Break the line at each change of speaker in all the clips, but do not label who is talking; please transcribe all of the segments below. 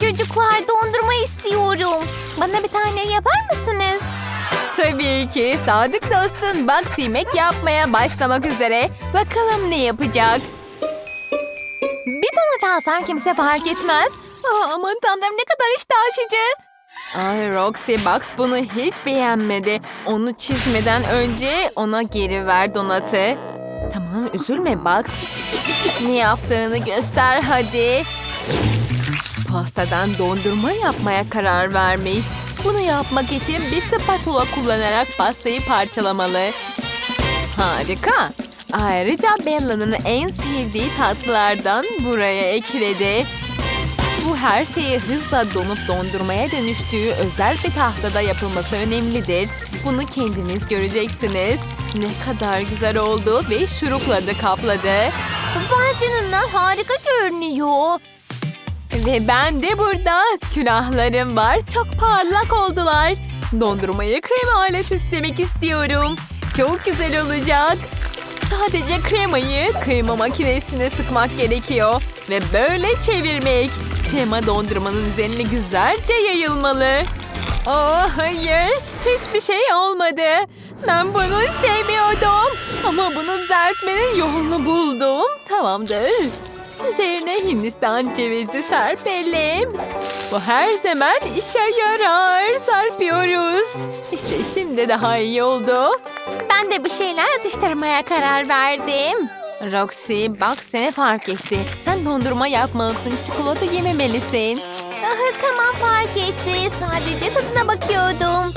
Çocuklar dondurma istiyorum. Bana bir tane yapar mısınız?
Tabii ki. Sadık dostun Bugs yemek yapmaya başlamak üzere. Bakalım ne yapacak?
Bir tane kalsam kimse fark etmez.
Aa, aman tanrım ne kadar iştah açıcı. Ay Roxy Bugs bunu hiç beğenmedi. Onu çizmeden önce ona geri ver donatı. Tamam üzülme Bugs. Ne yaptığını göster hadi. Pastadan dondurma yapmaya karar vermiş. Bunu yapmak için bir spatula kullanarak pastayı parçalamalı. Harika. Ayrıca Bella'nın en sevdiği tatlılardan buraya ekledi. Bu her şeyi hızla donup dondurmaya dönüştüğü özel bir tahtada yapılması önemlidir. Bunu kendiniz göreceksiniz. Ne kadar güzel oldu ve şurupla da kapladı.
Vay canına harika görünüyor.
Ve ben de burada külahlarım var. Çok parlak oldular. Dondurmayı krema ile süslemek istiyorum. Çok güzel olacak. Sadece kremayı krema makinesine sıkmak gerekiyor. Ve böyle çevirmek. Krema dondurmanın üzerine güzelce yayılmalı. Oh hayır. Hiçbir şey olmadı. Ben bunu istemiyordum. Ama bunu düzeltmenin yolunu buldum. Tamamdır. Üzerine Hindistan cevizi serpelim. Bu her zaman işe yarar. Serpiyoruz. İşte şimdi daha iyi oldu.
Ben de bir şeyler atıştırmaya karar verdim.
Roxy bak seni fark etti. Sen dondurma yapmalısın. Çikolata yememelisin.
Ah, tamam fark etti. Sadece tadına bakıyordum.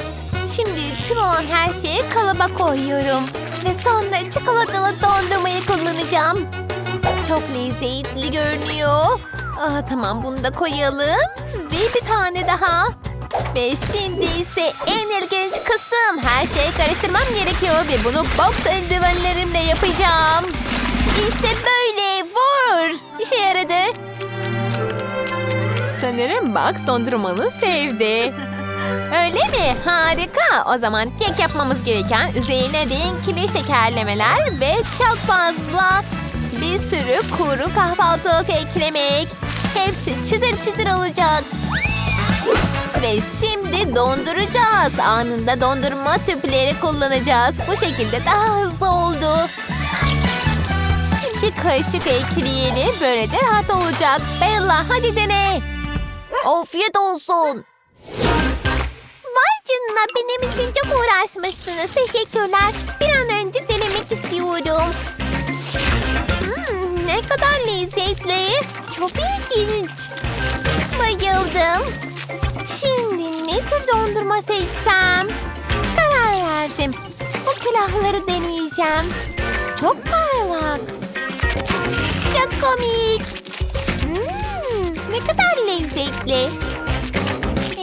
Şimdi tüm olan her şeyi kalıba koyuyorum. Ve sonra çikolatalı dondurmayı kullanacağım. Çok lezzetli görünüyor. Ah, tamam bunu da koyalım. Ve bir tane daha. Ve şimdi ise en ilginç kısım. Her şeyi karıştırmam gerekiyor ve bunu box eldivenlerimle yapacağım. İşte böyle. Vur. İşe yaradı.
Sanırım Bugs dondurmanı sevdi.
Öyle mi? Harika. O zaman kek yapmamız gereken üzerine renkli şekerlemeler ve çok fazla bir sürü kuru kahvaltılık eklemek. Hepsi çıtır çıtır olacak. Ve şimdi donduracağız. Anında dondurma tüpleri kullanacağız. Bu şekilde daha hızlı oldu. Bir kaşık ekleyelim. Böylece rahat olacak. Bella hadi dene. Afiyet olsun. Vay canına benim için çok uğraşmışsınız. Teşekkürler. Bir an önce denemek istiyorum. Ne kadar lezzetli. Çok ilginç. Bayıldım. Şimdi ne tür dondurma seçsem? Karar verdim. Bu külahları deneyeceğim. Çok parlak. Çok komik. Hmm, ne kadar lezzetli.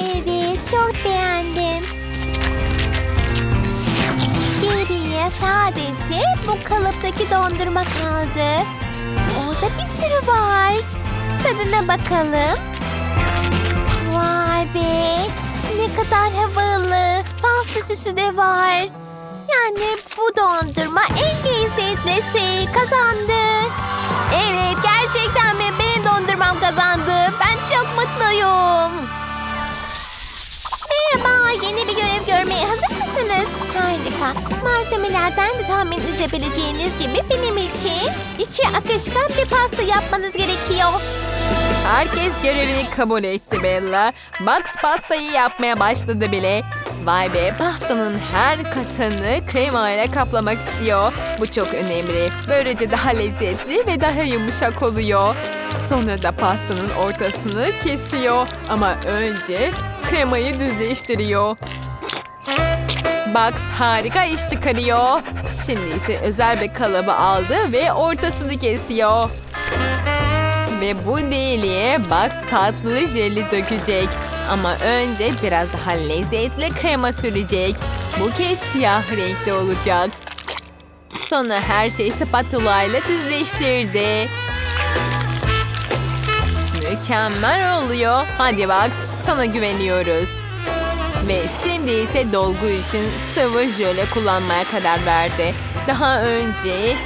Evet, çok beğendim. Geriye sadece bu kalıptaki dondurma kaldı. Orada bir sürü var. Tadına bakalım. Vay be, ne kadar havalı. Pasta süsü de var. Yani bu dondurma en lezzetlisi kazandı. Evet, gerçekten mi? Benim dondurmam kazandı. Ben çok mutluyum. Merhaba, yeni bir görev görmeye hazır? Harika. Malzemelerden de tahmin edebileceğiniz gibi benim için içi akışkan bir pasta yapmanız gerekiyor.
Herkes görevini kabul etti Bella. Bugs pastayı yapmaya başladı bile. Vay be pastanın her katını krema ile kaplamak istiyor. Bu çok önemli. Böylece daha lezzetli ve daha yumuşak oluyor. Sonra da pastanın ortasını kesiyor. Ama önce kremayı düzleştiriyor. Bugs harika iş çıkarıyor. Şimdi ise özel bir kalıbı aldı ve ortasını kesiyor. Ve bu deliğe Bugs tatlı jeli dökecek. Ama önce biraz daha lezzetli krema sürecek. Bu kez siyah renkli olacak. Sonra her şeyi spatula ile düzleştirdi. Mükemmel oluyor. Hadi Bugs sana güveniyoruz. Ve şimdi ise dolgu için sıvı jöle kullanmaya karar verdi. Daha önce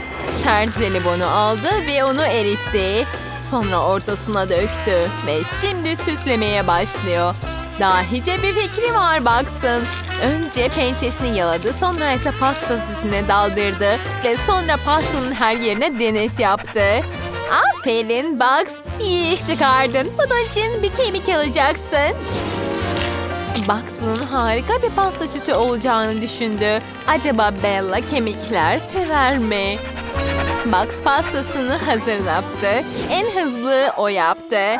sert jelibonu aldı ve onu eritti. Sonra ortasına döktü ve şimdi süslemeye başlıyor. Dahice bir fikri var baksın. Önce pençesini yaladı, sonra ise pasta süsüne daldırdı ve sonra pastanın her yerine deniz yaptı. Aferin Bugs, iyi iş çıkardın. Bunun için bir kemik alacaksın. Bugs bunun harika bir pasta süsü olacağını düşündü. Acaba Bella kemikler sever mi? Bugs pastasını hazırlattı. En hızlı o yaptı.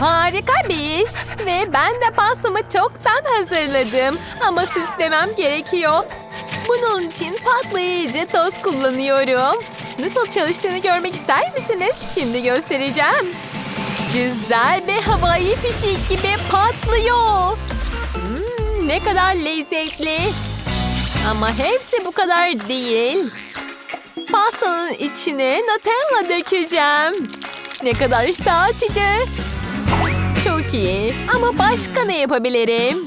Harika bir iş. Ve ben de pastamı çoktan hazırladım. Ama süslemem gerekiyor. Bunun için patlayıcı toz kullanıyorum. Nasıl çalıştığını görmek ister misiniz? Şimdi göstereceğim. Güzel bir havai fişek gibi patlıyor. Hmm, ne kadar lezzetli. Ama hepsi bu kadar değil. Pastanın içine Nutella dökeceğim. Ne kadar iştah açıcı. Çok iyi. Ama başka ne yapabilirim?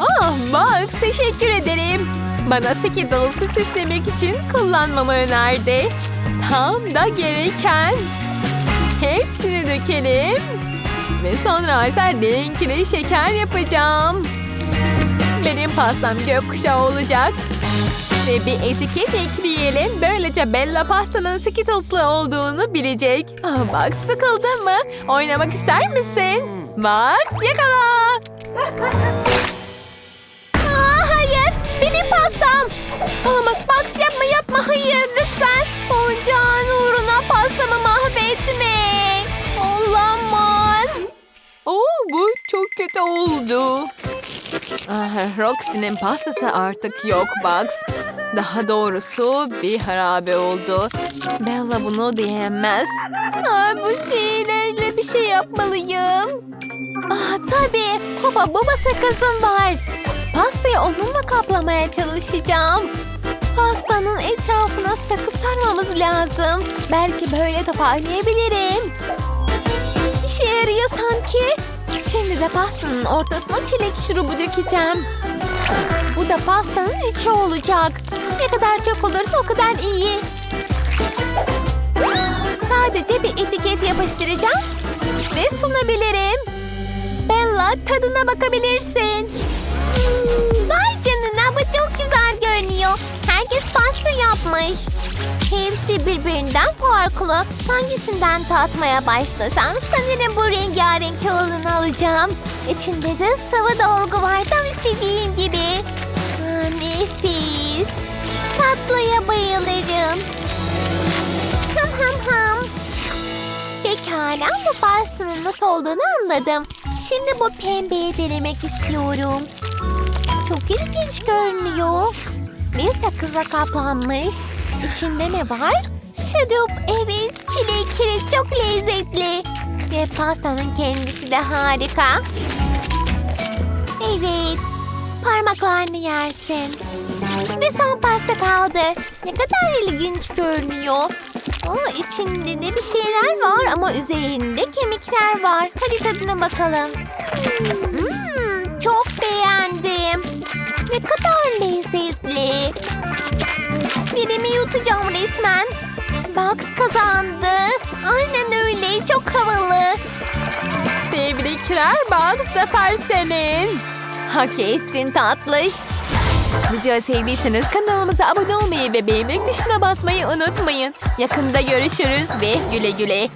Ah, Bugs teşekkür ederim. Bana Skittles'ı süslemek için kullanmamı önerdi. Tam da gereken. Hepsini dökelim. Ve sonra ise renkli şeker yapacağım. Benim pastam gökkuşağı olacak. Ve bir etiket ekleyelim. Böylece Bella pastanın Skittles'lı olduğunu bilecek. Ah, bak sıkıldın mı? Oynamak ister misin? Max yakala.
Aa, hayır, benim pastam. Olamaz, Bugs yapma yapma, hayır lütfen. Oyuncağın
bu çok kötü oldu. Ah, Roxy'nin pastası artık yok Bugs. Daha doğrusu bir harabe oldu. Bella bunu diyemez.
Aa, bu şeylerle bir şey yapmalıyım. Ah tabii, Hopa Boba sakızım var. Pastayı onunla kaplamaya çalışacağım. Pastanın etrafına sakız sarmamız lazım. Belki böyle toparlayabilirim. İşe yarıyor sanki. Şimdi de pastanın ortasına çilek şurubu dökeceğim. Bu da pastanın içi olacak. Ne kadar çok olursa o kadar iyi. Sadece bir etiket yapıştıracağım ve sunabilirim. Bella tadına bakabilirsin. Hmm, vay canına bu çok güzel görünüyor. Herkes pasta yapmış. Hepsi birbirinden farklı. Hangisinden tatmaya başlasam sanırım bu rengarenk olanı alacağım. İçinde de sıvı dolgu var tam istediğim gibi. Aa, nefis. Tatlıya bayılırım. Ham ham ham. Pekala bu pastanın nasıl olduğunu anladım. Şimdi bu pembeyi denemek istiyorum. Çok ilginç görünüyor. Bir sakıza kaplanmış. İçinde ne var? Şurup, evet, çilek kireç çok lezzetli. Ve pastanın kendisi de harika. Evet, parmaklarını yersin. Ve son pasta kaldı. Ne kadar ilginç görünüyor. Aa, içinde de bir şeyler var ama üzerinde kemikler var. Hadi tadına bakalım. Hmm, çok beğendim. Ne kadar lezzetli. Dilimi yutacağım resmen. Bugs kazandı. Aynen öyle. Çok havalı.
Tebrikler Bugs, zafer senin.
Hak ettin tatlış.
Videoyu sevdiyseniz kanalımıza abone olmayı ve beğenmek tuşuna basmayı unutmayın. Yakında görüşürüz ve güle güle.